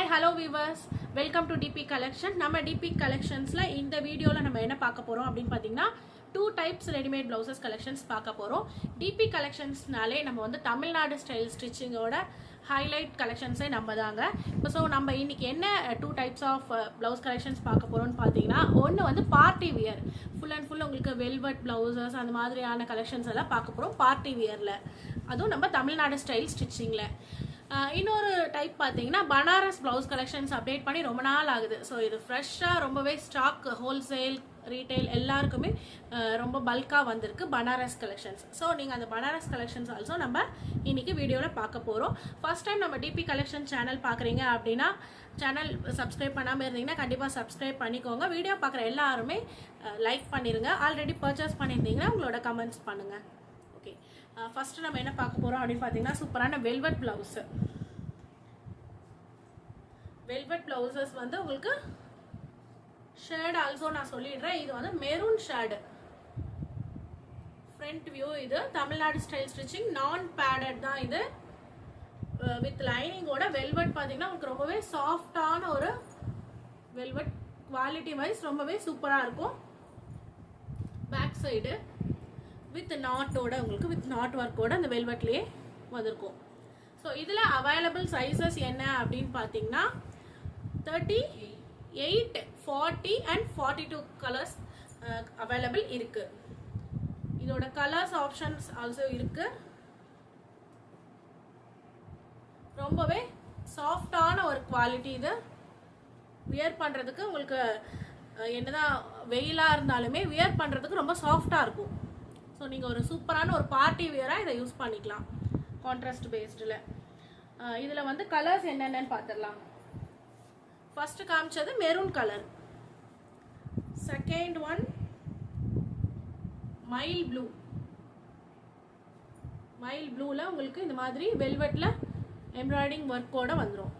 Hi hello viewers welcome to DP collection நம்ம DP கலெக்ஷன்ஸில் இந்த வீடியோவில் நம்ம என்ன பார்க்க போகிறோம் அப்படின்னு பார்த்தீங்கன்னா two types readymade blouses collections பார்க்க போகிறோம் டிபி கலெக்ஷன்ஸ்னாலே நம்ம வந்து தமிழ்நாடு ஸ்டைல் ஸ்டிச்சிங்கோட ஹைலைட் கலெக்ஷன்ஸே நம்ம தாங்க. இப்போ ஸோ நம்ம இன்னைக்கு என்ன two types of blouse collections பார்க்க போகிறோம்னு பார்த்தீங்கன்னா ஒன்று வந்து party wear full and full உங்களுக்கு வெல்வெட் ப்ளவுசஸ் அந்த மாதிரியான கலெக்ஷன்ஸ் எல்லாம் பார்க்க போகிறோம் பார்ட்டி வியரில் அதுவும் நம்ம தமிழ்நாடு ஸ்டைல் ஸ்டிச்சிங்கில் இன்னொரு டைப் பார்த்தீங்கன்னா பனாரஸ் ப்ளவுஸ் கலெக்ஷன்ஸ் அப்டேட் பண்ணி ரொம்ப நாள் ஆகுது. ஸோ இது ஃப்ரெஷ்ஷாக ரொம்பவே ஸ்டாக் ஹோல்சேல் ரீட்டைல் எல்லாருக்குமே ரொம்ப பல்காக வந்திருக்கு பனாரஸ் கலெக்ஷன்ஸ் ஸோ நீங்கள் அந்த பனாரஸ் கலெக்ஷன்ஸ் ஆல்சோ நம்ம இன்றைக்கி வீடியோவில் பார்க்க போகிறோம் ஃபர்ஸ்ட் டைம் நம்ம டிபி கலெக்ஷன் சேனல் பார்க்குறீங்க அப்படின்னா சேனல் சப்ஸ்கிரைப் பண்ணாமல் இருந்தீங்கன்னா கண்டிப்பாக சப்ஸ்கிரைப் பண்ணிக்கோங்க. வீடியோ பார்க்குற எல்லாருமே லைக் பண்ணிடுங்க ஆல்ரெடி பர்ச்சேஸ் பண்ணியிருந்தீங்கன்னா உங்களோட கமெண்ட்ஸ் பண்ணுங்கள் ஃபஸ்ட்டு ஃபர்ஸ்ட் நம்ம என்ன பார்க்க போறோம் அப்படின்னு பார்த்தீங்கன்னா சூப்பரான வெல்வெட் பிளவுஸ் வெல்வெட் பிளவுசஸ் வந்து உங்களுக்கு ஷேட் ஆல்சோ நான் சொல்லிடுறேன். இது வந்து மெரூன் ஷேடு ஃப்ரண்ட் வியூ இது தமிழ்நாடு ஸ்டைல் ஸ்டிச்சிங் நான் பேடட் தான் இது. வித் லைனிங்கோட வெல்வெட் பார்த்தீங்கன்னா உங்களுக்கு ரொம்பவே சாஃப்டான ஒரு வெல்வெட் குவாலிட்டி வைஸ் ரொம்பவே சூப்பராக இருக்கும். பேக் சைடு வித் நாட்டோட உங்களுக்கு வித் நாட் ஒர்க்கோட அந்த வெல்வெட்லேயே வந்திருக்கும். ஸோ இதில் அவைலபிள் சைஸஸ் என்ன அப்படின்னு பார்த்தீங்கன்னா thirty eight forty and forty two colours available இருக்கு. இதோட கலர்ஸ் ஆப்ஷன்ஸ் ஆல்சோ இருக்கு. ரொம்பவே சாஃப்டான ஒரு குவாலிட்டி இது. வியர் பண்ணுறதுக்கு உங்களுக்கு uh, என்னதான் வெயிலாக இருந்தாலுமே வியர் பண்ணுறதுக்கு ரொம்ப சாஃப்டாக இருக்கும். ஸோ நீங்கள் ஒரு சூப்பரான ஒரு பார்ட்டி வியராக இதை யூஸ் பண்ணிக்கலாம். கான்ட்ராஸ்ட் பேஸ்டில் இதில் வந்து கலர்ஸ் என்னென்னு பார்த்துடலாம் ஃபஸ்ட்டு காமிச்சது maroon colour second one mild blue mild ப்ளூவில் உங்களுக்கு இந்த மாதிரி வெல்வெட்டில் எம்ப்ராய்டிங் ஒர்க்கோட வந்துடும்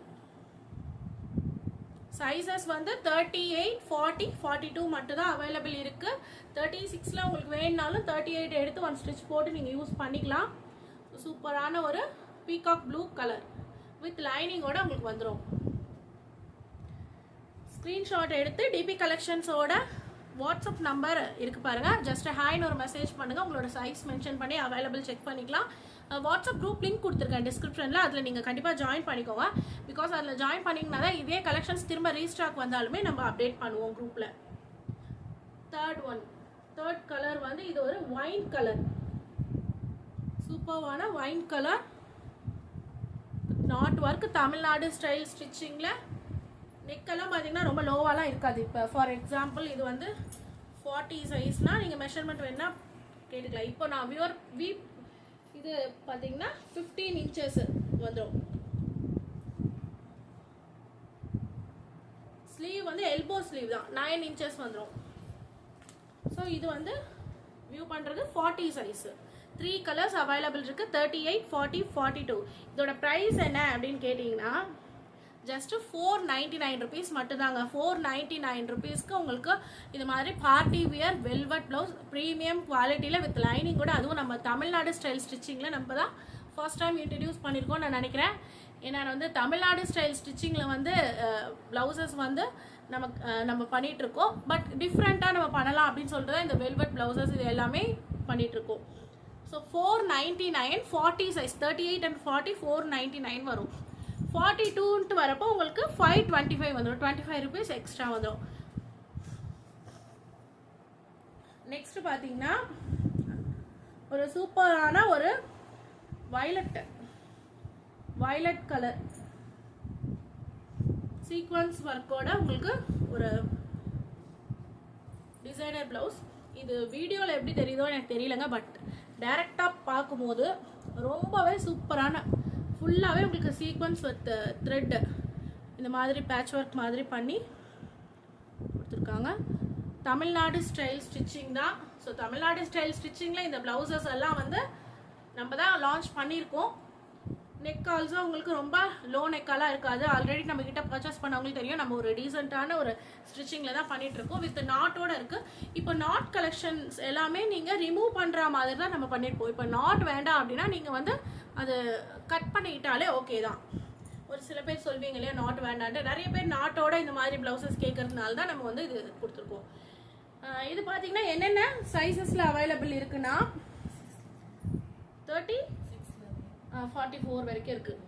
சைஸஸ் வந்து thirty eight forty forty two மட்டும்தான் அவைலபிள் இருக்குது தேர்ட்டி சிக்ஸில் உங்களுக்கு வேணுனாலும் தேர்ட்டி எயிட் எடுத்து ஒன் ஸ்டிச் போட்டு நீங்கள் யூஸ் பண்ணிக்கலாம். சூப்பரான ஒரு பீகாக் ப்ளூ கலர் வித் லைனிங்கோட உங்களுக்கு வந்துடும் ஸ்க்ரீன்ஷாட் எடுத்து டிபி கலெக்ஷன்ஸோட வாட்ஸ்அப் நம்பர் இருக்குது பாருங்கள் ஜஸ்ட் ஹாய்னு ஒரு மெசேஜ் பண்ணுங்கள் உங்களோட சைஸ் மென்ஷன் பண்ணி அவைலபிள் செக் பண்ணிக்கலாம். வாட்ஸ்அப் குரூப் லிங்க் கொடுத்துருக்கேன் டிஸ்கிரிப்ஷனில் அதில் நீங்கள் கண்டிப்பாக ஜாயின் பண்ணிக்கோங்க. பிகாஸ் அதில் ஜாயின் பண்ணிங்கன்னா தான் இதே கலெக்ஷன்ஸ் திரும்ப ரீஸ்டாக் வந்தாலுமே நம்ம அப்டேட் பண்ணுவோம் குரூப்பில் தேர்ட் ஒன் தேர்ட் கலர் வந்து இது ஒரு wine colour சூப்பர்வான wine colour knot work Tamil Nadu style ஸ்டிச்சிங்கில் நெக்கெல்லாம் பார்த்தீங்கன்னா ரொம்ப லோவாலாம் இருக்காது. இப்போ ஃபார் எக்ஸாம்பிள் இது வந்து ஃபார்ட்டி சைஸ்னால் நீங்கள் மெஷர்மெண்ட் வேணால் கேட்டுக்கலாம். இப்போ நான் வியூர் வீப் இது பார்த்தீங்கன்னா ஃபிஃப்டீன் இன்ச்சஸ் வந்துடும் ஸ்லீவ் வந்து எல்போ ஸ்லீவ் தான். நைன் இன்ச்சஸ் வந்துடும் ஸோ இது வந்து வியூ பண்ணுறது forty size three colours available இருக்குது thirty eight forty forty two இதோட ப்ரைஸ் என்ன அப்படின்னு கேட்டிங்கன்னா just four ninety nine rupees மட்டும்தாங்க. ஃபோர் நைன்டி நைன் ருபீஸ்க்கு உங்களுக்கு இது மாதிரி party wear velvet blouse premium குவாலிட்டியில் வித் லைனிங் கூட. அதுவும் நம்ம தமிழ்நாடு ஸ்டைல் ஸ்டிச்சிங்கில் நம்ம தான் ஃபர்ஸ்ட் டைம் இன்ட்ரடியூஸ் பண்ணியிருக்கோம் நான் நினைக்கிறேன். ஏன்னா வந்து தமிழ்நாடு ஸ்டைல் ஸ்டிச்சிங்கில் வந்து ப்ளவுசஸ் வந்து நமக்கு நம்ம பண்ணிகிட்ருக்கோம் இருக்கோம் பட் டிஃப்ரெண்ட்டாக நம்ம பண்ணலாம் அப்படின்னு சொல்லிட்டு தான் இந்த வெல்வெட் ப்ளவுசஸ் இது எல்லாமே பண்ணிகிட்ருக்கோம் so four ninety nine forty size thirty eight and forty four ninety nine வரும். ஃபார்ட்டி டூன்ட்டு வரப்போ உங்களுக்கு ஃபைவ் டுவெண்ட்டி ஃபைவ் வந்துடும் டுவெண்ட்டி ஃபைவ் ருபீஸ் எக்ஸ்ட்ரா வந்துடும் நெக்ஸ்ட் பார்த்தீங்கன்னா ஒரு சூப்பரான ஒரு வயலட் வயலட் கலர் சீக்வன்ஸ் ஒர்க்கோட உங்களுக்கு ஒரு டிசைனர் ப்ளவுஸ் இது வீடியோவில் எப்படி தெரியுதோ எனக்கு தெரியலங்க பட் டைரெக்டாக பார்க்கும்போது ரொம்பவே சூப்பரான ஃபுல்லாகவே உங்களுக்கு சீக்வன்ஸ் வித் த்ரெட் இந்த மாதிரி பேட்ச் ஒர்க் மாதிரி பண்ணி கொடுத்துருக்காங்க. தமிழ்நாடு ஸ்டைல் ஸ்டிச்சிங் தான். ஸோ தமிழ்நாடு ஸ்டைல் ஸ்டிச்சிங்கில் இந்த ப்ளவுசஸ் எல்லாம் வந்து நம்ம தான் லான்ச் பண்ணியிருக்கோம். நெக் ஆல்சோ உங்களுக்கு ரொம்ப லோ நெக்காலாம் இருக்காது. ஆல்ரெடி நம்ம கிட்ட பர்ச்சேஸ் பண்ணவங்களுக்கு தெரியும். நம்ம ஒரு டீசெண்டான ஒரு ஸ்டிச்சிங்கில் தான் பண்ணிட்டு இருக்கோம். வித் நாட்டோட இருக்குது இப்போ நாட் கலெக்ஷன்ஸ் எல்லாமே நீங்கள் ரிமூவ் பண்ணுற மாதிரி தான் நம்ம பண்ணியிருப்போம் இப்போ நாட் வேண்டாம் அப்படின்னா நீங்கள் வந்து அது கட் பண்ணிக்கிட்டாலே ஓகே தான். ஒரு சில பேர் சொல்வீங்க இல்லையா நாட் வேண்டான்ட்டு. நிறைய பேர் நாட்டோட இந்த மாதிரி ப்ளவுசஸ் கேட்கறதுனால தான் நம்ம வந்து இது கொடுத்துருக்கோம். இது பார்த்தீங்கன்னா என்னென்ன சைஸஸில் அவைலபிள் இருக்குன்னா தேர்ட்டி ஃபார்ட்டி ஃபோர் வரைக்கும் இருக்குது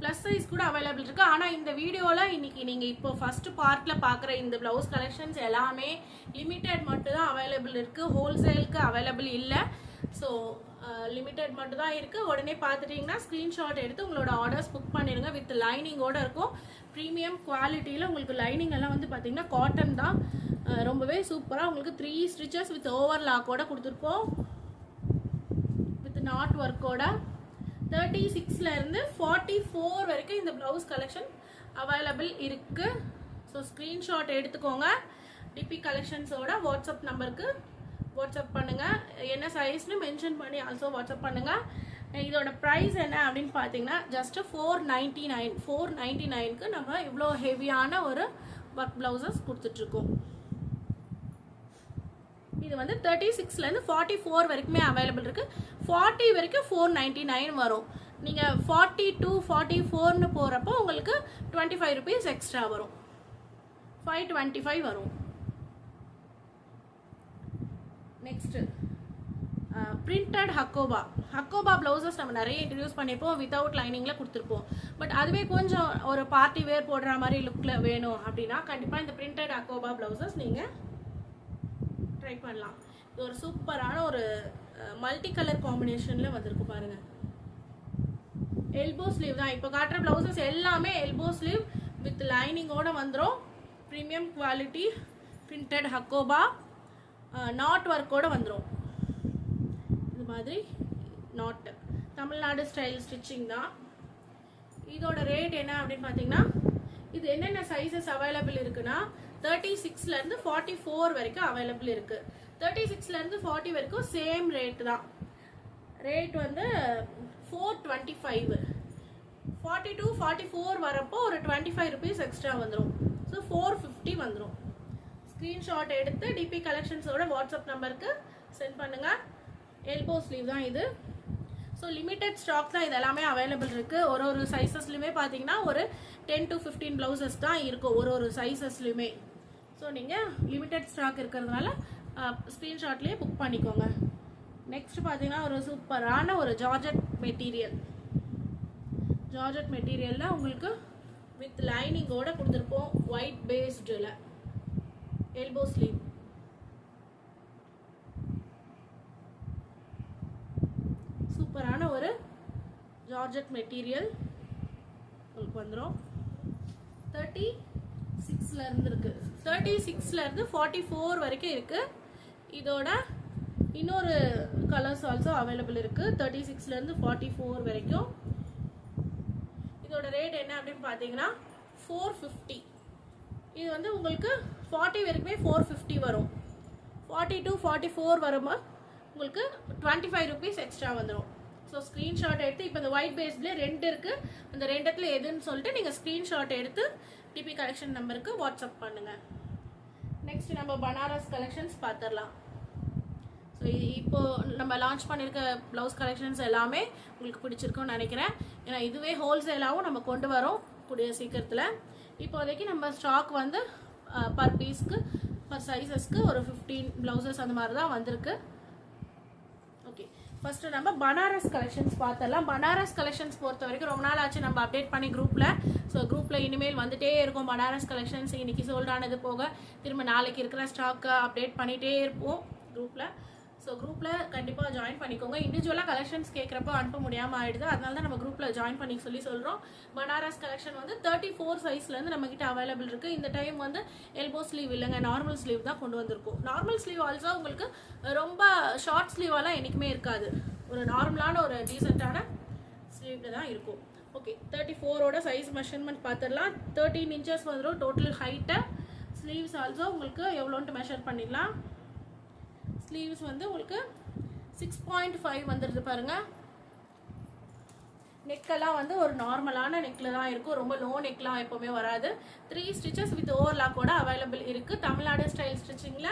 ப்ளஸ் சைஸ் கூட அவைலபிள் இருக்குது ஆனால் இந்த வீடியோவில் இன்னைக்கு நீங்கள் இப்போ ஃபஸ்ட்டு பார்ட்டில் பார்க்குற இந்த ப்ளவுஸ் கலெக்ஷன்ஸ் எல்லாமே லிமிட்டெட் மட்டும்தான் அவைலபிள் இருக்குது ஹோல்சேலுக்கு அவைலபிள் இல்லை. ஸோ லிமிட்டெட் மட்டும் தான் இருக்குது உடனே பார்த்துட்டிங்கன்னா ஸ்க்ரீன்ஷாட் எடுத்து உங்களோட ஆர்டர்ஸ் புக் பண்ணிடுங்க. வித் லைனிங்கோட இருக்கும். ப்ரீமியம் குவாலிட்டியில் உங்களுக்கு லைனிங் எல்லாம் வந்து பார்த்தீங்கன்னா காட்டன் தான். ரொம்பவே சூப்பராக உங்களுக்கு த்ரீ ஸ்டிச்சஸ் வித் ஓவர் லாக்கோட கொடுத்துருக்கோம். வித் நாட் ஒர்க்கோட தேர்ட்டி சிக்ஸ்லேருந்து ஃபார்ட்டி ஃபோர் வரைக்கும் இந்த ப்ளவுஸ் கலெக்ஷன் அவைலபிள் இருக்குது ஸோ ஸ்க்ரீன்ஷாட் எடுத்துக்கோங்க. டிபி கலெக்ஷன்ஸோட வாட்ஸ்அப் நம்பருக்கு வாட்ஸ்அப் பண்ணுங்கள் என்ன சைஸ்னு மென்ஷன் பண்ணி ஆல்சோ வாட்ஸ்அப் பண்ணுங்கள் இதோட ப்ரைஸ் என்ன அப்படின்னு பார்த்தீங்கன்னா just four ninety nine four ninety நைனுக்கு நம்ம இவ்வளோ ஹெவியான ஒரு ஒர்க் ப்ளவுசஸ் கொடுத்துட்ருக்கோம். இது வந்து தேர்ட்டி சிக்ஸ்லேருந்து ஃபார்ட்டி ஃபோர் வரைக்குமே அவைலபிள் இருக்குது ஃபார்ட்டி வரைக்கும் ஃபோர் நைன்ட்டி நைன் வரும். நீங்கள் ஃபார்ட்டி டூ ஃபார்ட்டி ஃபோர்னு போகிறப்போ உங்களுக்கு டுவெண்ட்டி ஃபைவ் ருபீஸ் எக்ஸ்ட்ரா வரும். ஃபைவ் டுவெண்ட்டி ஃபைவ் வரும் next printed Hakoba Hakoba blouses நம்ம நிறைய இன்ட்ரடியூஸ் பண்ணியிருப்போம். வித்தவுட் லைனிங்கில் கொடுத்துருப்போம். பட் அதுவே கொஞ்சம் ஒரு பார்ட்டி வேர் போடுற மாதிரி லுக்கில் வேணும் அப்படின்னா கண்டிப்பாக இந்த பிரிண்டட் ஹக்கோபா ப்ளவுசஸ் நீங்கள் ட்ரை பண்ணலாம். இது ஒரு சூப்பரான ஒரு மல்டி கலர் காம்பினேஷனில் வந்திருக்கு பாருங்கள் எல்போ ஸ்லீவ் தான். இப்போ காட்டுற ப்ளவுசஸ் எல்லாமே எல்போ ஸ்லீவ் வித் லைனிங்கோட வந்துடும் premium quality printed Hakoba knot ஒர்க்கோட வந்துடும் மாதிரி நாட்டு தமிழ்நாடு ஸ்டைல் ஸ்டிச்சிங் தான். இதோட ரேட் என்ன அப்படின்னு பார்த்தீங்கன்னா இது என்னென்ன சைஸஸ் அவைலபிள் இருக்குன்னா தேர்ட்டி சிக்ஸ்லேருந்து ஃபார்ட்டி ஃபோர் வரைக்கும் அவைலபிள் இருக்குது தேர்ட்டி சிக்ஸ்லேருந்து ஃபார்ட்டி வரைக்கும் சேம் ரேட் தான். ரேட் வந்து four twenty five forty two forty four வரப்போ ஒரு டுவெண்ட்டி ஃபைவ் ருபீஸ் எக்ஸ்ட்ரா வந்துடும் ஸோ ஃபோர் ஃபிஃப்டி வந்துடும் ஸ்க்ரீன்ஷாட் எடுத்து டிபி கலெக்ஷன்ஸோட வாட்ஸ்அப் நம்பருக்கு சென்ட் பண்ணுங்கள் எல்போ ஸ்லீவ் தான் இது. ஸோ லிமிட்டெட் ஸ்டாக் தான் இது எல்லாமே அவைலபிள் இருக்குது ஒரு ஒரு சைஸஸ்லையுமே பார்த்தீங்கன்னா ஒரு டென் டு ஃபிஃப்டீன் ப்ளவுசஸ் தான் இருக்கும் ஒரு ஒரு சைஸஸ்லையுமே ஸோ நீங்கள் லிமிட்டெட் ஸ்டாக் இருக்கிறதுனால ஸ்க்ரீன்ஷாட்லேயே புக் பண்ணிக்கோங்க. நெக்ஸ்ட் பார்த்தீங்கன்னா ஒரு சூப்பரான ஒரு ஜார்ஜட் மெட்டீரியல் ஜார்ஜட் மெட்டீரியலில் உங்களுக்கு வித் லைனிங்கோட கொடுத்துருப்போம் ஒயிட் பேஸ்டில் எல்போ ஸ்லீவ் சூப்பரான ஒரு ஜார்ஜட் மெட்டீரியல் உங்களுக்கு வந்துடும் தேர்ட்டி சிக்ஸ்லேருந்து இருக்குது தேர்ட்டி சிக்ஸ்லேருந்து ஃபார்ட்டி ஃபோர் வரைக்கும் இருக்குது இதோட இன்னொரு கலர்ஸ் ஆல்சோ அவைலபிள் இருக்குது தேர்ட்டி சிக்ஸ்லேருந்து ஃபார்ட்டி ஃபோர் வரைக்கும். இதோட ரேட் என்ன அப்படின்னு பார்த்தீங்கன்னா ஃபோர் ஃபிஃப்டி இது வந்து உங்களுக்கு ஃபார்ட்டி வரைக்குமே ஃபோர் ஃபிஃப்டி வரும். ஃபார்ட்டி டு ஃபார்ட்டி ஃபோர் வரும்போது உங்களுக்கு டுவெண்ட்டி ஃபைவ் ருபீஸ் எக்ஸ்ட்ரா வந்துடும் ஸோ ஸ்க்ரீன்ஷாட் எடுத்து இப்போ இந்த ஒயிட் பேஸ்லேயே ரெண்டு இருக்குது அந்த ரெண்டத்தில் எதுன்னு சொல்லிட்டு நீங்கள் ஸ்க்ரீன்ஷாட் எடுத்து டிபி கலெக்ஷன் நம்பருக்கு வாட்ஸ்அப் பண்ணுங்கள் நெக்ஸ்ட் நம்ம பனாரஸ் கலெக்ஷன்ஸ் பார்த்துடலாம் ஸோ இப்போ நம்ம லான்ச் பண்ணியிருக்க ப்ளவுஸ் கலெக்ஷன்ஸ் எல்லாமே உங்களுக்கு பிடிச்சிருக்கும்னு நினைக்கிறேன். ஏன்னா இதுவே ஹோல்சேலாகவும் நம்ம கொண்டு வரோம் கூடிய சீக்கிரத்தில். இப்போதைக்கு நம்ம ஸ்டாக் வந்து பர் பீஸ்க்கு பர் சைஸஸ்க்கு ஒரு ஃபிஃப்டீன் ப்ளவுசஸ் அந்த மாதிரி தான் வந்திருக்கு. ஃபர்ஸ்ட் நம்ம பனாரஸ் கலெக்ஷன்ஸ் பார்த்தலாம் பனாரஸ் கலெக்ஷன்ஸ் பொறுத்த வரைக்கும் ரொம்ப நாள் ஆச்சு நம்ம அப்டேட் பண்ணி குரூப்பில் ஸோ குரூப்பில் இனிமேல் வந்துட்டே இருக்கும் பனாரஸ் கலெக்ஷன்ஸ் இன்னைக்கு சோல்டானது ஆனது போக திரும்ப நாளைக்கு இருக்கிற ஸ்டாக்கை அப்டேட் பண்ணிகிட்டே இருப்போம் குரூப்பில் ஸோ குரூப்பில் கண்டிப்பாக ஜாயின் பண்ணிக்கோங்க. இண்டிவிஜுவலாக கலெக்ஷன்ஸ் கேட்குறப்போ அனுப்ப முடியாமல் ஆயிடுது. அதனால தான் நம்ம குரூப்பில் ஜாயின் பண்ணி சொல்லி சொல்கிறோம் பனாரஸ் கலெக்ஷன் வந்து தேர்ட்டி ஃபோர் சைஸ்லேருந்து நம்மக்கிட்ட அவைலபிள் இருக்குது இந்த டைம் வந்து எல்போ ஸ்லீவ் இல்லைங்க நார்மல் ஸ்லீவ் தான் கொண்டு வந்திருக்கோம். நார்மல் ஸ்லீவ் ஆல்சோ உங்களுக்கு ரொம்ப ஷார்ட் ஸ்லீவாலாம் என்றைக்குமே இருக்காது. ஒரு நார்மலான ஒரு டீசெண்டான ஸ்லீவில் தான் இருக்கும். ஓகே தேர்ட்டி ஃபோரோட சைஸ் மெஷர்மெண்ட் பார்த்துடலாம் தேர்ட்டீன் இன்ச்சஸ் வந்துடும் டோட்டல் ஹைட்டை ஸ்லீவ்ஸ் ஆல்சோ உங்களுக்கு எவ்வளோன்ட்டு மெஷர் பண்ணிடலாம். ஸ்லீவ்ஸ் வந்து உங்களுக்கு சிக்ஸ் பாயிண்ட் ஃபைவ் வந்துடுது பாருங்கள் நெக்கெல்லாம் வந்து ஒரு நார்மலான நெக்கில் தான் இருக்கும். ரொம்ப லோ நெக்லாம் எப்போவுமே வராது. த்ரீ ஸ்டிச்சஸ் வித் ஓவர்லாக் கூட அவைலபிள் இருக்குது தமிழ்நாடு ஸ்டைல் ஸ்டிச்சிங்கில்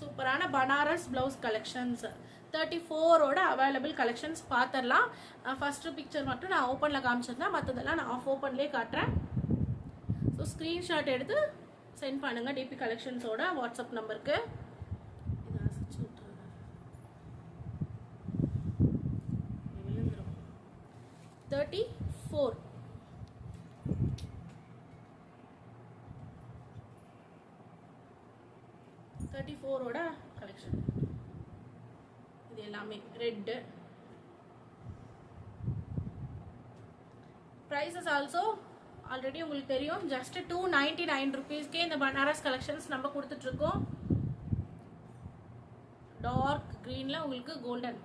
சூப்பரான பனாரஸ் ப்ளவுஸ் கலெக்ஷன்ஸ் தேர்ட்டி ஃபோரோட அவைலபிள் கலெக்ஷன்ஸ் பார்த்துடலாம் ஃபஸ்ட்டு பிக்சர் மட்டும் நான் ஓப்பனில் காமிச்சிருந்தேன். மற்றதெல்லாம் நான் ஆஃப் ஓப்பன்லேயே காட்டுறேன். ஸோ ஸ்க்ரீன்ஷாட் எடுத்து சென்ட் பண்ணுங்கள் டிபி கலெக்ஷன்ஸோட வாட்ஸ்அப் நம்பருக்கு இதை அசைச்சு விட்டுறேன். இது விழுந்துரும் தேர்ட்டி ஃபோர் தேர்ட்டி ஃபோரோட கலெக்ஷன் இது எல்லாமே ரெட்டு. ப்ரைஸஸ் ஆல்சோ ஆல்ரெடி உங்களுக்கு தெரியும். ஜஸ்ட் டூ நைன்டி நைன் ருபீஸ்க்கே இந்த பனாரஸ் கலெக்ஷன்ஸ் நம்ம கொடுத்துட்ருக்கோம் டார்க் க்ரீனில் உங்களுக்கு golden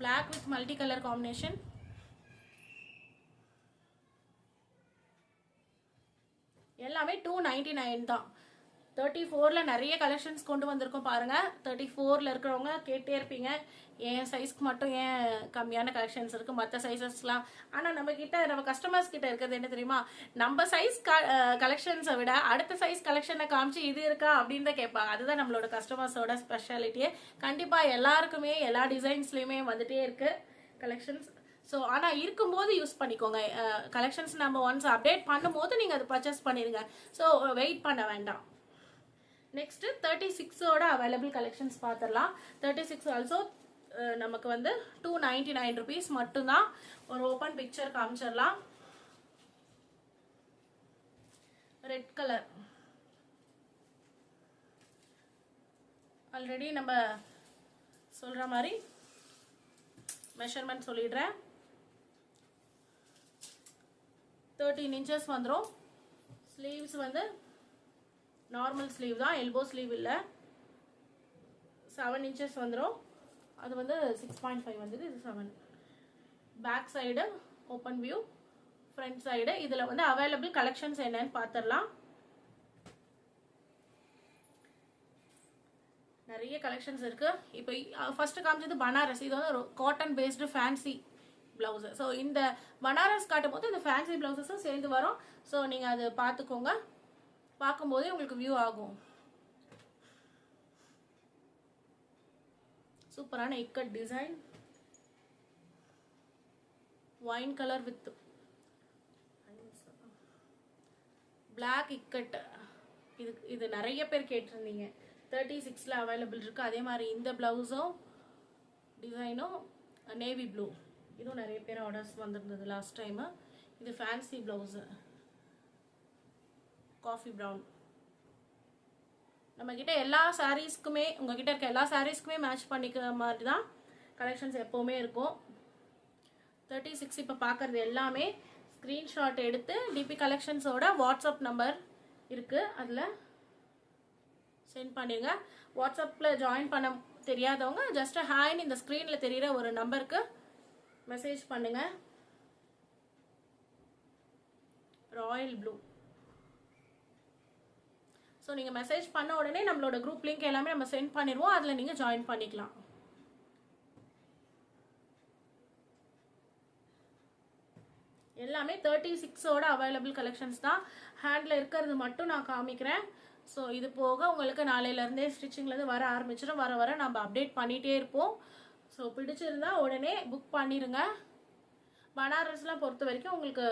black with multi colour எல்லாமே டூ நைன்டி நைன் தான். தேர்ட்டி ஃபோரில் நிறைய கலெக்ஷன்ஸ் கொண்டு வந்திருக்கோம் பாருங்கள் தேர்ட்டி ஃபோரில் இருக்கிறவங்க கேட்டே இருப்பீங்க. என் சைஸ்க்கு மட்டும் ஏன் கம்மியான கலெக்ஷன்ஸ் இருக்குது மற்ற சைஸஸ்லாம் ஆனால் நம்ம கிட்ட நம்ம கஸ்டமர்ஸ் கிட்ட இருக்கிறது என்ன தெரியுமா? நம்ம சைஸ் கலெக்ஷன்ஸை விட அடுத்த சைஸ் கலெக்ஷனை காமிச்சு இது இருக்கா அப்படின்னு தான் கேட்பாங்க. அதுதான் நம்மளோட கஸ்டமர்ஸோட ஸ்பெஷாலிட்டியே கண்டிப்பாக எல்லாருக்குமே எல்லா டிசைன்ஸ்லையுமே வந்துட்டே இருக்குது கலெக்ஷன்ஸ் ஸோ ஆனால் இருக்கும்போது யூஸ் பண்ணிக்கோங்க. கலெக்ஷன்ஸ் நம்ம ஒன்ஸ் அப்டேட் பண்ணும்போது நீங்கள் அதை பர்ச்சேஸ் பண்ணிடுங்க ஸோ வெயிட் பண்ண வேண்டாம். நெக்ஸ்ட்டு தேர்ட்டி சிக்ஸோட அவைலபிள் கலெக்ஷன்ஸ் பார்த்துடலாம் தேர்ட்டி சிக்ஸ் ஆல்சோ நமக்கு வந்து டூ நைன்டி நைன் ருபீஸ் மட்டும்தான் ஒரு ஓப்பன் பிக்சர் காமிச்சிடலாம் ரெட் கலர் ஆல்ரெடி நம்ம சொல்கிற மாதிரி மெஷர்மெண்ட் சொல்லிடுறேன். தேர்ட்டீன் இன்ச்சஸ் வந்துடும் ஸ்லீவ்ஸ் வந்து நார்மல் ஸ்லீவ் தான் எல்போ ஸ்லீவ் இல்லை. செவன் இன்ச்சஸ் வந்துடும் அது வந்து சிக்ஸ் பாயிண்ட் ஃபைவ் வந்தது இது seven back side open view front side இதில் வந்து அவைலபிள் கலெக்ஷன்ஸ் என்னன்னு பார்த்துடலாம் நிறைய கலெக்ஷன்ஸ் இருக்குது இப்போ ஃபஸ்ட்டு காமிச்சது பனாரஸ். இது வந்து cotton based fancy blouse so இந்த பனாரஸ் காட்டும் போது இந்த ஃபேன்சி பிளவுசஸும் சேர்ந்து வரும். ஸோ நீங்கள் அது பார்த்துக்கோங்க பார்க்கும்போதே உங்களுக்கு வியூ ஆகும். சூப்பரான ikat design wine colour with black ikat இது இது நிறைய பேர் கேட்டிருந்தீங்க. தேர்ட்டி சிக்ஸில் அவைலபிள் இருக்குது அதே மாதிரி இந்த ப்ளவுஸும் டிசைனும் நேவி ப்ளூ இதுவும் நிறைய பேர் ஆர்டர்ஸ் வந்திருந்தது லாஸ்ட் டைமு இது ஃபேன்சி ப்ளவுஸு காஃபி ப்ரௌன் நம்மக்கிட்ட எல்லா சாரீஸ்க்குமே உங்ககிட்ட இருக்க எல்லா சாரீஸ்க்குமே மேட்ச் பண்ணிக்கிற மாதிரி தான் கலெக்ஷன்ஸ் எப்போவுமே இருக்கும். தேர்ட்டி சிக்ஸ் இப்போ பார்க்குறது எல்லாமே ஸ்க்ரீன்ஷாட் எடுத்து டிபி கலெக்ஷன்ஸோட வாட்ஸ்அப் நம்பர் இருக்குது அதில் சென்ட் பண்ணிடுங்க வாட்ஸ்அப்பில் ஜாயின் பண்ண தெரியாதவங்க ஜஸ்ட் ஹாய்னு இந்த ஸ்க்ரீனில் தெரிகிற ஒரு நம்பருக்கு மெசேஜ் பண்ணுங்கள் ராயல் ப்ளூ ஸோ நீங்கள் மெசேஜ் பண்ண உடனே நம்மளோட குரூப் லிங்க் எல்லாமே நம்ம சென்ட் பண்ணிடுவோம். அதில் நீங்கள் ஜாயின் பண்ணிக்கலாம். எல்லாமே தேர்ட்டி சிக்ஸோட அவைலபிள் கலெக்ஷன்ஸ் தான். ஹேண்டில் இருக்கிறது மட்டும் நான் காமிக்கிறேன். ஸோ இது போக உங்களுக்கு நாளையிலேருந்தே ஸ்டிச்சிங்லேருந்து வர ஆரம்பிச்சிடும் வர வர நம்ம அப்டேட் பண்ணிகிட்டே இருப்போம். ஸோ பிடிச்சிருந்தா உடனே புக் பண்ணிடுங்க பனாரஸ்லாம் பொறுத்த வரைக்கும் உங்களுக்கு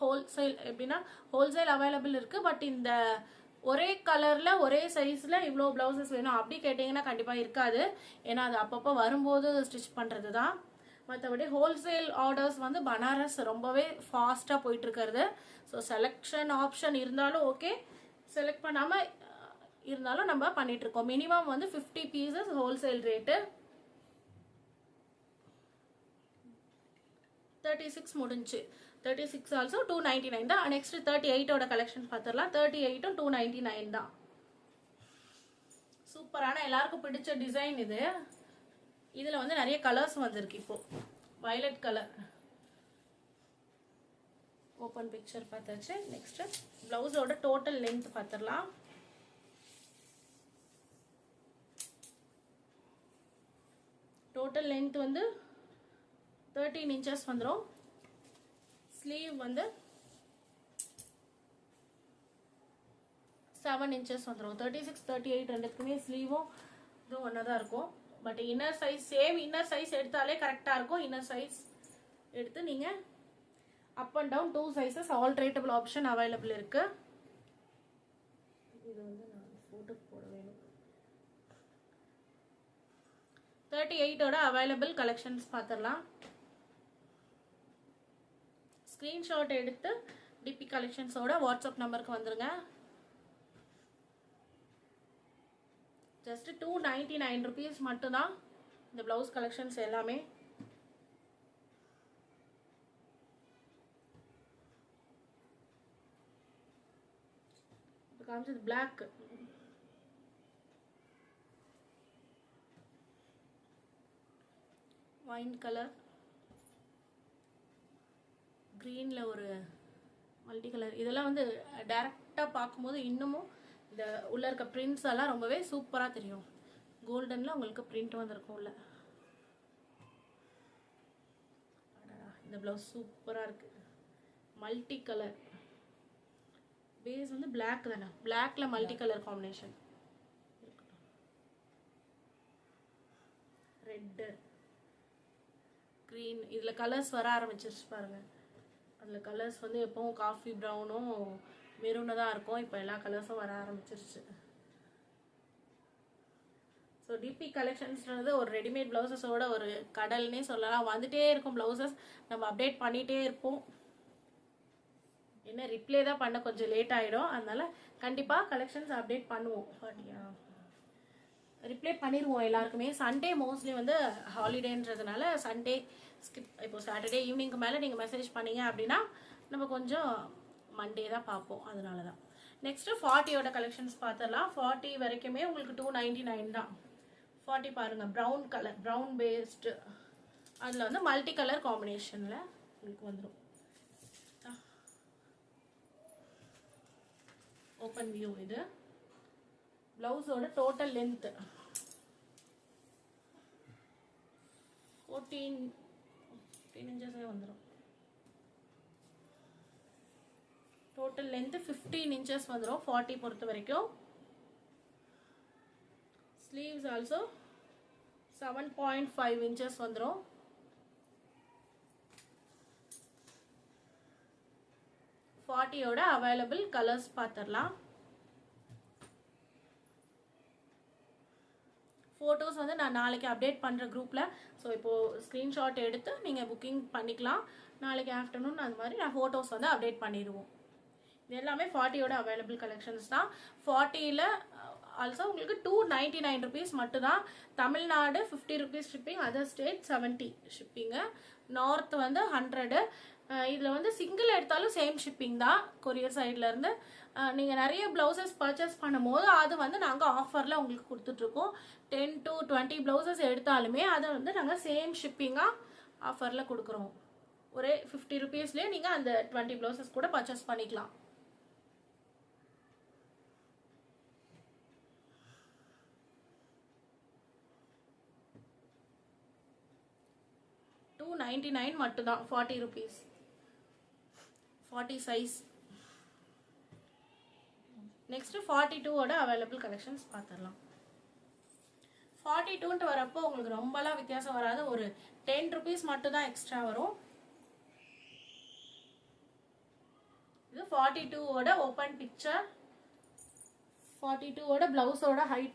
ஹோல்சேல் எப்படின்னா ஹோல்சேல் அவைலபிள் இருக்குது பட் இந்த ஒரே கலரில் ஒரே சைஸில் இவ்வளோ ப்ளவுசஸ் வேணும். அப்படி கேட்டிங்கன்னா கண்டிப்பாக இருக்காது. ஏன்னா அது அப்பப்போ வரும்போது ஸ்டிச் பண்ணுறது தான் மற்றபடி ஹோல்சேல் ஆர்டர்ஸ் வந்து பனாரஸ் ரொம்பவே ஃபாஸ்ட்டாக போயிட்டுருக்கிறது. ஸோ செலெக்ஷன் ஆப்ஷன் இருந்தாலும் ஓகே செலக்ட் பண்ணாமல் இருந்தாலும் நம்ம பண்ணிகிட்ருக்கோம் மினிமம் வந்து fifty pieces wholesale rate thirty six முடிஞ்சு. Thirty six also two ninety nine தான். நெக்ஸ்ட் தேர்ட்டி எயிட்டோட கலெக்ஷன் பார்த்துடலாம் தேர்ட்டி எயிட்டும் டூ நைன்டி நைன் தான். சூப்பரான எல்லாருக்கும் பிடிச்ச டிசைன் இது. இதில் வந்து நிறைய கலர்ஸ் வந்திருக்கு இப்போ. வயலட் கலர் ஓப்பன் பிக்சர் பார்த்தாச்சு நெக்ஸ்ட் ப்ளவுஸோட டோட்டல் லென்த் பார்த்துடலாம் டோட்டல் லென்த் லென்த் வந்து தேர்ட்டீன் இன்ச்சஸ் வந்துடும் ஸ்லீவ் வந்து செவன் இன்ச்சஸ் வந்துடும் தேர்ட்டி சிக்ஸ் தேர்ட்டி எயிட் ரெண்டுக்குமே ஸ்லீவும் இதுவும் ஒன்றா தான் இருக்கும். But inner size same inner size எடுத்தாலே கரெக்டாக இருக்கும். இன்னர் சைஸ் எடுத்து நீங்கள் up and down two sizes alterable option available இருக்கு. இது வந்து நான் ஃபோட்டோ போட வேணும் தேர்ட்டி எயிட்டோட அவைலபிள் கலெக்ஷன்ஸ் பார்த்துடலாம் ஸ்க்ரீன்ஷாட் எடுத்து டிபி கலெக்ஷன்ஸோட வாட்ஸ்அப் நம்பருக்கு வந்துருங்க. Just two ninety nine rupees மட்டும்தான் இந்த ப்ளவுஸ் கலெக்ஷன்ஸ் எல்லாமே. காமிச்சது பிளாக் வைன் கலர் க்ரீனில் ஒரு மல்டி கலர். இதெல்லாம் வந்து டேரெக்டாக பார்க்கும்போது இன்னமும் இந்த உள்ளே இருக்க பிரிண்ட்ஸ் எல்லாம் ரொம்பவே சூப்பராக தெரியும். கோல்டனில் உங்களுக்கு பிரிண்ட் வந்திருக்கும் உள்ள. இந்த ப்ளவுஸ் சூப்பராக இருக்குது மல்டி கலர். பேஸ் வந்து பிளாக் தானே? பிளாக்ல multi colour combination red green இதில் கலர்ஸ் வர ஆரம்பிச்சிருச்சு பாருங்கள் அதில் கலர்ஸ் வந்து எப்பவும் காஃபி ப்ரௌனும் மெரூனாக தான் இருக்கும். இப்போ எல்லா கலர்ஸும் வர ஆரம்பிச்சிருச்சு. ஸோ டிபி கலெக்ஷன்ஸ்ன்றது ஒரு ரெடிமேட் ப்ளவுசஸோட ஒரு கடல்னே சொல்லலாம். வந்துட்டே இருக்கும் ப்ளவுசஸ் நம்ம அப்டேட் பண்ணிகிட்டே இருப்போம். என்ன ரிப்ளே தான் பண்ண கொஞ்சம் லேட் ஆகிடும் அதனால கண்டிப்பாக கலெக்ஷன்ஸ் அப்டேட் பண்ணுவோம். ரிப்ளை பண்ணிடுவோம் எல்லாருக்குமே. சண்டே மோஸ்ட்லி வந்து ஹாலிடேன்றதுனால சண்டே ஸ்கிப் இப்போ சாட்டர்டே ஈவினிங்க்கு மேலே நீங்கள் மெசேஜ் பண்ணீங்க அப்படின்னா நம்ம கொஞ்சம் மண்டே தான் பார்ப்போம். அதனால தான் நெக்ஸ்ட்டு ஃபார்ட்டியோட கலெக்ஷன்ஸ் பார்த்துடலாம். ஃபார்ட்டி வரைக்குமே உங்களுக்கு டூ நைன்டி நைன் தான். ஃபார்ட்டி பாருங்கள் ப்ரௌன் கலர் ப்ரௌன் பேஸ்டு அதில் வந்து மல்டி கலர் காம்பினேஷனில் உங்களுக்கு வந்துடும் ஓப்பன் வியூ இது. ப்ளவுஸோட டோட்டல் லென்த்து ஃபோர்டீன் ஃபிஃப்டீன் இன்ச்சஸே வந்துடும் டோட்டல் லென்த்து ஃபிஃப்டீன் இன்ச்சஸ் வந்துடும் ஃபார்ட்டி பொறுத்த வரைக்கும். Sleeves also seven point five inches வந்துடும் ஃபார்ட்டியோட அவைலபிள் கலர்ஸ் பார்த்துடலாம் ஃபோட்டோஸ் வந்து நான் நாளைக்கு அப்டேட் பண்ணுற குரூப்பில் ஸோ இப்போது ஸ்க்ரீன்ஷாட் எடுத்து நீங்கள் புக்கிங் பண்ணிக்கலாம். நாளைக்கு ஆஃப்டர்நூன் அந்த மாதிரி நான் ஃபோட்டோஸ் வந்து அப்டேட் பண்ணிடுவோம். இது எல்லாமே ஃபார்ட்டியோட அவைலபிள் கலெக்ஷன்ஸ் தான். ஃபார்ட்டியில் ஆல்சோ உங்களுக்கு டூ நைன்டி நைன் ருபீஸ் மட்டும்தான். Tamil Nadu fifty rupees shipping other state seventy shipping north வந்து ஹண்ட்ரடு இதில் வந்து சிங்கிள் எடுத்தாலும் சேம் ஷிப்பிங் தான் கொரியர் சைட்லேருந்து நீங்கள் நிறைய ப்ளவுசஸ் பர்ச்சேஸ் பண்ணும்போது அது வந்து நாங்கள் ஆஃபரில் உங்களுக்கு கொடுத்துட்ருக்கோம் டென் டு டுவெண்ட்டி ப்ளவுசஸ் எடுத்தாலுமே அதை வந்து நாங்கள் சேம் ஷிப்பிங்காக ஆஃபரில் கொடுக்குறோம். ஒரே ஃபிஃப்டி ருபீஸ்லேயே நீங்கள் அந்த டுவெண்ட்டி ப்ளவுசஸ் கூட பர்ச்சேஸ் பண்ணிக்கலாம். டூ நைன்டி நைன் மட்டும்தான் forty rupees forty size next forty டூவோட அவைலபிள் கலெக்ஷன்ஸ் பார்த்துடலாம் ஃபார்ட்டி டூன்ட்டு வரப்போ உங்களுக்கு ரொம்பலாம் வித்தியாசம் வராது. ஒரு டென் ருபீஸ் மட்டும் தான் எக்ஸ்ட்ரா வரும். இது ஃபார்ட்டி டூவோட ஓப்பன் பிக்சர் ஃபார்ட்டி டூவோட ப்ளவுஸோட ஹைட்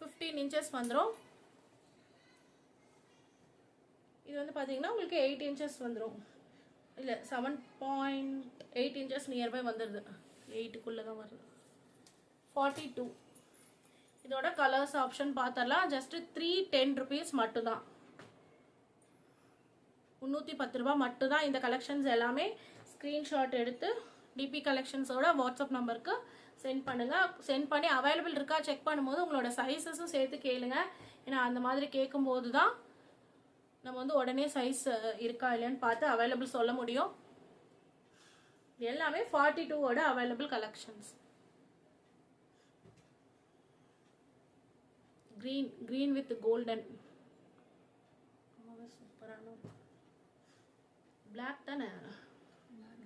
ஃபிஃப்டீன் இன்ச்சஸ் வந்துடும் இது வந்து பார்த்தீங்கன்னா உங்களுக்கு எயிட் இன்ச்சஸ் வந்துடும் இல்லை seven point eight inches nearby வந்துடுது எயிட்டுக்குள்ளே தான் வருது. ஃபார்ட்டி டூ இதோட கலர்ஸ் ஆப்ஷன் பார்த்தரலாம் ஜஸ்ட்டு த்ரீ டென் ருபீஸ் மட்டும்தான். முந்நூற்றி பத்து ரூபா மட்டும்தான் இந்த கலெக்ஷன்ஸ் எல்லாமே ஸ்க்ரீன்ஷாட் எடுத்து டிபி கலெக்ஷன்ஸோட வாட்ஸ்அப் நம்பருக்கு சென்ட் பண்ணுங்கள் சென்ட் பண்ணி அவைலபிள் இருக்கா செக் பண்ணும்போது உங்களோட சைஸஸும் சேர்த்து கேளுங்க. ஏன்னா அந்த மாதிரி கேட்கும்போது தான் நம்ம வந்து உடனே சைஸ் இருக்கா இல்லையான்னு பார்த்து அவைலபிள் சொல்ல முடியும். எல்லாமே ஃபார்ட்டி டூவோட available collections green green with golden சூப்பரான பிளாக் தானே?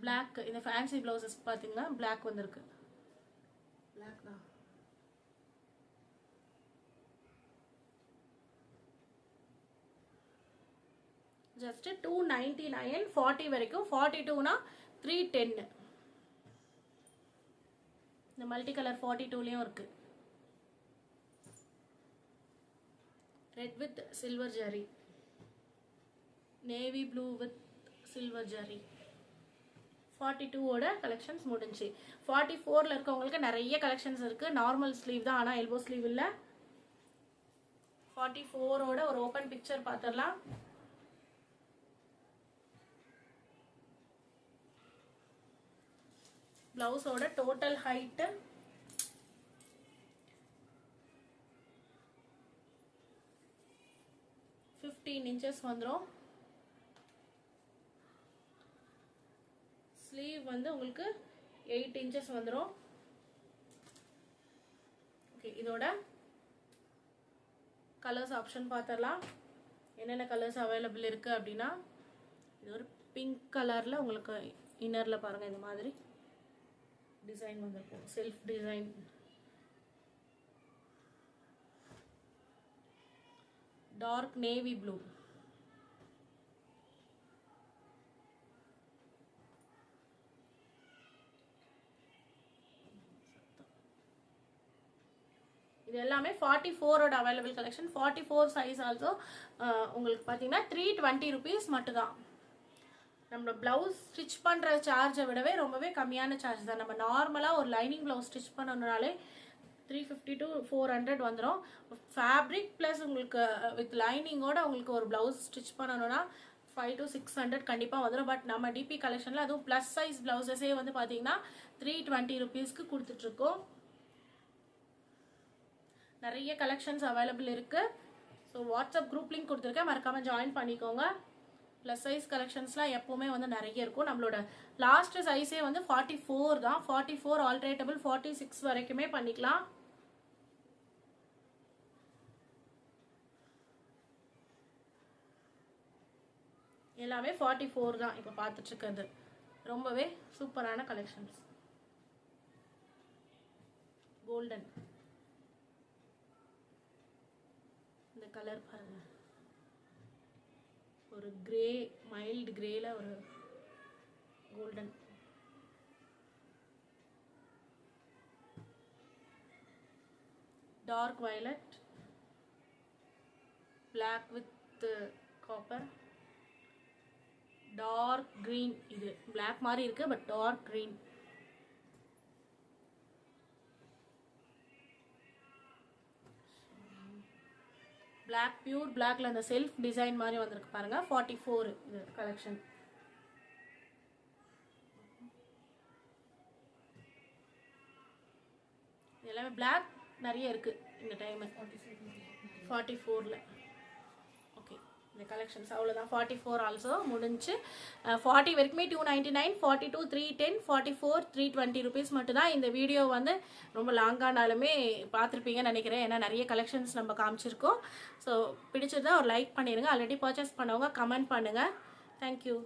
பிளாக் இந்த ஃபேன்சி ப்ளவுசஸ் பார்த்தீங்கன்னா பிளாக் வந்திருக்கு. பிளாக் தான். Just two ninety nine forty வரைக்கும். ஃபார்ட்டி டூனா த்ரீ டென்னு இந்த மல்டி கலர் ஃபார்ட்டி டூலேயும் இருக்கு. Red with silver zari navy blue with silver zari forty டூவோட கலெக்ஷன்ஸ் முடிஞ்சு. ஃபார்ட்டி ஃபோரில் இருக்கவங்களுக்கு நிறைய கலெக்ஷன்ஸ் இருக்குது நார்மல் ஸ்லீவ் தான் ஆனால் எல்போ ஸ்லீவ் இல்லை. ஃபார்ட்டி ஃபோரோட ஒரு ஓப்பன் பிக்சர் பார்த்துடலாம் ப்ளவுஸோட டோட்டல் ஹைட்டு ஃபிஃப்டீன் இன்ச்சஸ் வந்துடும் ஸ்லீவ் வந்து உங்களுக்கு எயிட் இன்ச்சஸ் வந்துடும் ஓகே இதோட கலர்ஸ் ஆப்ஷன் பார்த்துடலாம் என்னென்ன கலர்ஸ் அவைலபிள் இருக்குது அப்படின்னா இது ஒரு பிங்க் கலரில் உங்களுக்கு இன்னரில் பாருங்கள் இந்த மாதிரி டிசைன் வந்திருக்கும். Self design dark navy blue. இது எல்லாமே ஃபார்ட்டி ஃபோரோட available collection forty four size also உங்களுக்கு பார்த்தீங்கன்னா த்ரீ டுவெண்ட்டி ருபீஸ் மட்டும்தான். நம்ம ப்ளவுஸ் ஸ்டிச் பண்ணுற சார்ஜை விடவே ரொம்பவே கம்மியான சார்ஜ் தான். நம்ம நார்மலாக ஒரு lining blouse stitch பண்ணணுனாலே three fifty to four hundred வந்துடும் ஃபேப்ரிக் ப்ளஸ் உங்களுக்கு uh, வித் லைனிங்கோட உங்களுக்கு ஒரு ப்ளவுஸ் ஸ்டிச் பண்ணணும்னா ஃபைவ் டு சிக்ஸ் ஹண்ட்ரட் கண்டிப்பாக வந்துடும் பட் நம்ம டிபி கலெக்ஷனில் அதுவும் ப்ளஸ் சைஸ் ப்ளவுசஸே வந்து பார்த்தீங்கன்னா த்ரீ டுவெண்ட்டி ருபீஸ்க்கு கொடுத்துட்ருக்கோம் நிறைய கலெக்ஷன்ஸ் அவைலபிள் இருக்குது ஸோ வாட்ஸ்அப் குரூப் லிங்க் கொடுத்துருக்கேன். மறக்காமல் ஜாயின் பண்ணிக்கோங்க. ப்ளஸ் சைஸ் கலெக்ஷன்ஸ்லாம் எப்போவுமே வந்து நிறைய இருக்கும். நம்மளோட லாஸ்ட் சைஸே வந்து ஃபார்ட்டி ஃபோர் தான். Forty four alterable forty six வரைக்குமே பண்ணிக்கலாம். எல்லாமே ஃபார்ட்டி ஃபோர் தான் இப்போ பார்த்துட்ருக்கிறது. ரொம்பவே சூப்பரான கலெக்ஷன்ஸ் கோல்டன் இந்த கலர் பாருங்க. ஒரு கிரே மைல்டு கிரேல ஒரு golden dark violet black with copper dark green இது பிளாக் மாதிரி இருக்கு but dark green black pure பிளாக்ல அந்த செல்ஃப் டிசைன் மாதிரி வந்திருக்கு பாருங்க. ஃபார்ட்டி ஃபோர் இது கலெக்ஷன் எல்லாமே பிளாக் நிறைய இருக்கு இந்த டைம் ஃபார்ட்டி ஃபோரில் இந்த கலெக்ஷன்ஸ் அவ்வளோதான் ஃபார்ட்டி ஃபோர் ஆல்சோ முடிஞ்சு ஃபார்ட்டி வரைக்குமே two ninety nine forty two three ten forty four three twenty rupees மட்டும்தான் இந்த வீடியோ வந்து ரொம்ப லாங்கானாலுமே பார்த்துருப்பீங்கன்னு நினைக்கிறேன். ஏன்னா நிறைய கலெக்ஷன்ஸ் நம்ம காமிச்சிருக்கோம். ஸோ பிடிச்சிருந்தா ஒரு லைக் பண்ணிடுங்க ஆல்ரெடி பர்ச்சேஸ் பண்ணவங்க கமெண்ட் பண்ணுங்கள் தேங்க்யூ